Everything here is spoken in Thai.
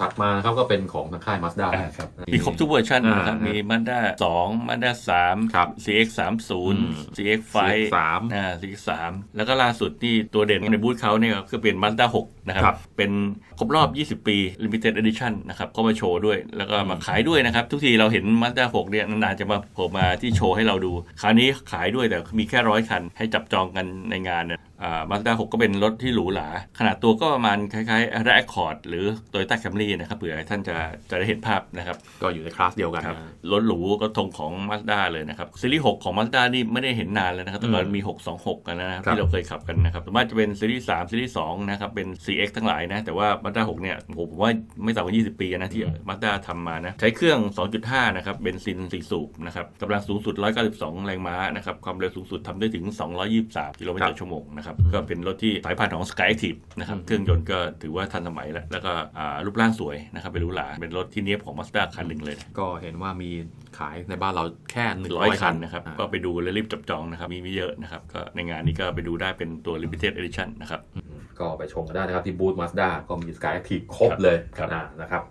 ถัดมานะครับก็เป็นของทางค่าย Mazda อ่าครับ มีครบทุกเวอร์ชันนะครับอ่ามีมี Mazda 2 Mazda 3ครับ CX 3อืม0 CX 5 CX-3 อ่า CX 3แล้วก็ล่าสุดที่ตัวเด่นในบูธเขาเนี่ยก็คือเป็น Mazda 6นะครับ ครับ เป็นครบรอบ 20 ปี Limited Edition นะครับก็มาโชว์ด้วย แล้วก็มาขายด้วยนะครับ ทุกทีเราเห็น Mazda 6เนี่ยนานๆจะมาโผล่มาที่โชว์ให้เราดู คราวนี้ขายด้วยแต่มีแค่ร้อยคันให้จับจองกันในงานเนี่ยมาสด้า6ก็เป็นรถที่หรูหรา ขนาดตัวก็ประมาณคล้ายๆ r a c c o r d หรือ Toyota Camry นะครับเผื่อท่านจะจะได้เห็นภาพนะครับ ก็อยู่ในคลาสเดียวกันครับนะรถหรูก็ทงของ Mazda เลยนะครับซีรีส์ 6 ของ Mazda นี่ไม่ได้เห็นนานแล้วนะครับแต่ก่อนอืมมี 626 กันนะครับครับที่เราเคยขับกันนะครับส่วนมากจะเป็นซีรีส์3ซีรีส์2นะครับเป็น CX ทั้งหลายนะแต่ว่า Mazda 6เนี่ยโอ้โหผมว่าไม่ต่ำกว่า 20 ปีนะที่ Mazda ทำมานะใช้เครื่อง 2.5 นะครับเบนซิน4สูบนะครับกำลังสูงสุด 192 แรงม้านะครับความเร็วสูงสุดทำได้ถึง 223 กิโลเมตรต่อชั่วโมงนะครับก็เป็นรถที่สายพันธุ์ของ Sky Active นะครับเครื่องยนต์ก็ถือว่าทันสมัยแล้วแล้วก็อ่ารูปร่างสวยนะครับเป็นหรูหราเป็นรถที่เนี้ยบของ Mazda คันหนึ่งเลย ก็เห็นว่ามีขายในบ้านเราแค่หนึ่งร้ร้ออยยคัคันนนะครับอ่าก็ไปดูและรีบจับจองนะครับมีไม่เยอะนะครับก็ในงานนี้ก็ไปดูได้เป็นตัว limited edition นะครับก็ไปชมกันได้นะครับที่บูธ Mazda ก็มี Sky Active ครบเลยครับอ่านะครับ